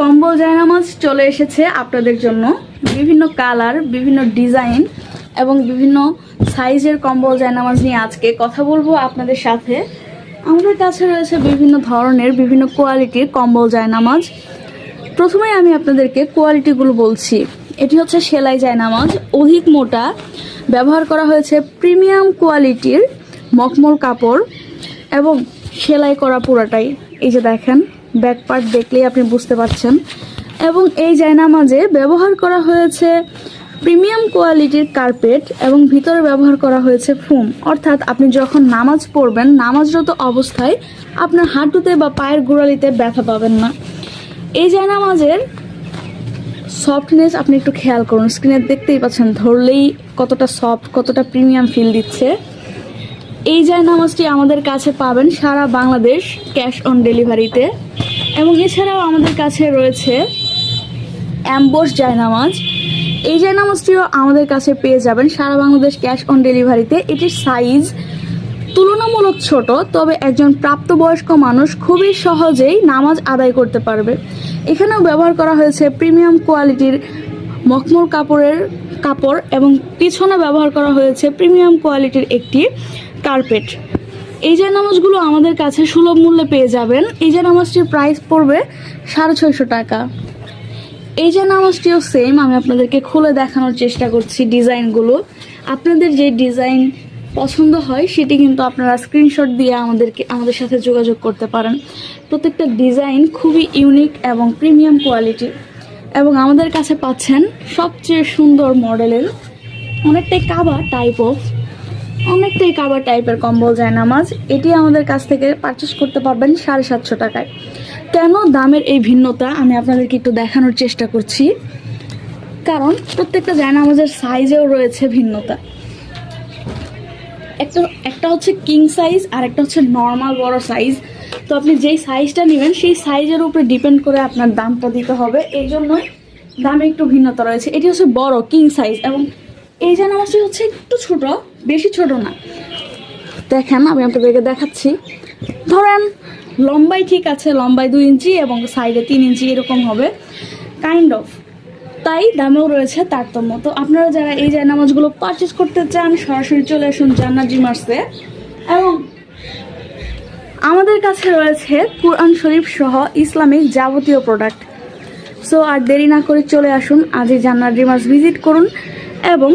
কম্বল জায়নামাজ চলে এসেছে আপনাদের জন্য। বিভিন্ন কালার, বিভিন্ন ডিজাইন এবং বিভিন্ন সাইজের কম্বল জায়নামাজ নিয়ে আজকে কথা বলব আপনাদের সাথে। আমাদের কাছে রয়েছে বিভিন্ন ধরনের, বিভিন্ন কোয়ালিটির কম্বল জায়নামাজ। প্রথমে আমি আপনাদেরকে কোয়ালিটিগুলো বলছি। এটি হচ্ছে সেলাই জায়নামাজ, অধিক মোটা, ব্যবহার করা হয়েছে প্রিমিয়াম কোয়ালিটির মখমল কাপড় এবং সেলাই করা পুরাটাই। এই যে দেখেন ব্যাক পার্ট দেখলেই আপনি বুঝতে পারছেন। এবং এই জায়নামাজে ব্যবহার করা হয়েছে প্রিমিয়াম কোয়ালিটির কার্পেট এবং ভিতরে ব্যবহার করা হয়েছে ফোম। অর্থাৎ আপনি যখন নামাজ পড়বেন, নামাজরত অবস্থায় আপনার হাঁটুতে বা পায়ের গোড়ালিতে ব্যথা পাবেন না। এই জায়নামাজের সফটনেস আপনি একটু খেয়াল করুন। স্ক্রিনে দেখতেই পাচ্ছেন, ধরলেই কতটা সফট, কতটা প্রিমিয়াম ফিল দিচ্ছে। এই জায়নামাজটি আমাদের কাছে পাবেন সারা বাংলাদেশ ক্যাশ অন ডেলিভারিতে। এবং এছাড়াও আমাদের কাছে রয়েছে অ্যাম্বোস জায়নামাজ এই জায়নামাজটিও আমাদের কাছে পেয়ে যাবেন সারা বাংলাদেশ ক্যাশ অন ডেলিভারিতে। এটির সাইজ তুলনামূলক ছোট, তবে একজন প্রাপ্তবয়স্ক মানুষ খুবই সহজেই নামাজ আদায় করতে পারবে। এখানেও ব্যবহার করা হয়েছে প্রিমিয়াম কোয়ালিটির মখমল কাপড়ের কাপড় এবং পিছনে ব্যবহার করা হয়েছে প্রিমিয়াম কোয়ালিটির একটি কার্পেট। এই যে নামাজগুলো আমাদের কাছে সুলভ মূল্যে পেয়ে যাবেন, এই যে নামাজটির প্রাইস পড়বে সাড়ে ছয়শো টাকা। এই যে নামাজটিও সেম আমি আপনাদেরকে খুলে দেখানোর চেষ্টা করছি ডিজাইনগুলো। আপনাদের যে ডিজাইন পছন্দ হয়, সেটি কিন্তু আপনারা স্ক্রিনশট দিয়ে আমাদেরকে, আমাদের সাথে যোগাযোগ করতে পারেন। প্রত্যেকটা ডিজাইন খুবই ইউনিক এবং প্রিমিয়াম কোয়ালিটির এবং আমাদের কাছে পাচ্ছেন সবচেয়ে সুন্দর মডেলের অনেকটাই কাবা টাইপ অফ অনেকটাই কাবার টাইপের কম্বল যায় নামাজ এটি আমাদের কাছ থেকে পারচেস করতে পারবেন সাড়ে সাতশো টাকায়। কেন দামের এই ভিন্নতা আমি আপনাদেরকে একটু দেখানোর চেষ্টা করছি। কারণ প্রত্যেকটা জায়নামাজের সাইজেও রয়েছে ভিন্নতা। একটা একটা হচ্ছে কিং সাইজ আর একটা হচ্ছে নর্মাল বড় সাইজ তো আপনি যেই সাইজটা নেবেন, সেই সাইজের উপরে ডিপেন্ড করে আপনার দামটা দিতে হবে। এই জন্যই দামে একটু ভিন্নতা রয়েছে। এটি হচ্ছে বড় কিং সাইজ এবং এই জানামাজটি হচ্ছে একটু ছোট, বেশি ছোট না। দেখেন, আমি আপনাদেরকে দেখাচ্ছি। ধরেন, লম্বাই ঠিক আছে, লম্বাই দুই ইঞ্চি এবং সাইডে তিন ইঞ্চি এরকম হবে। কাইন্ড অফ তাই দামেও রয়েছে তারতম্য। তো আপনারা যারা এই জায়নামাজগুলো পারচেস করতে চান, সরাসরি চলে আসুন জান্নাত জিমার্সে এবং আমাদের কাছে রয়েছে কোরআন শরীফ সহ ইসলামিক যাবতীয় প্রোডাক্ট সো আর দেরি না করে চলে আসুন, আজই জান্নার রিমার্স ভিজিট করুন এবং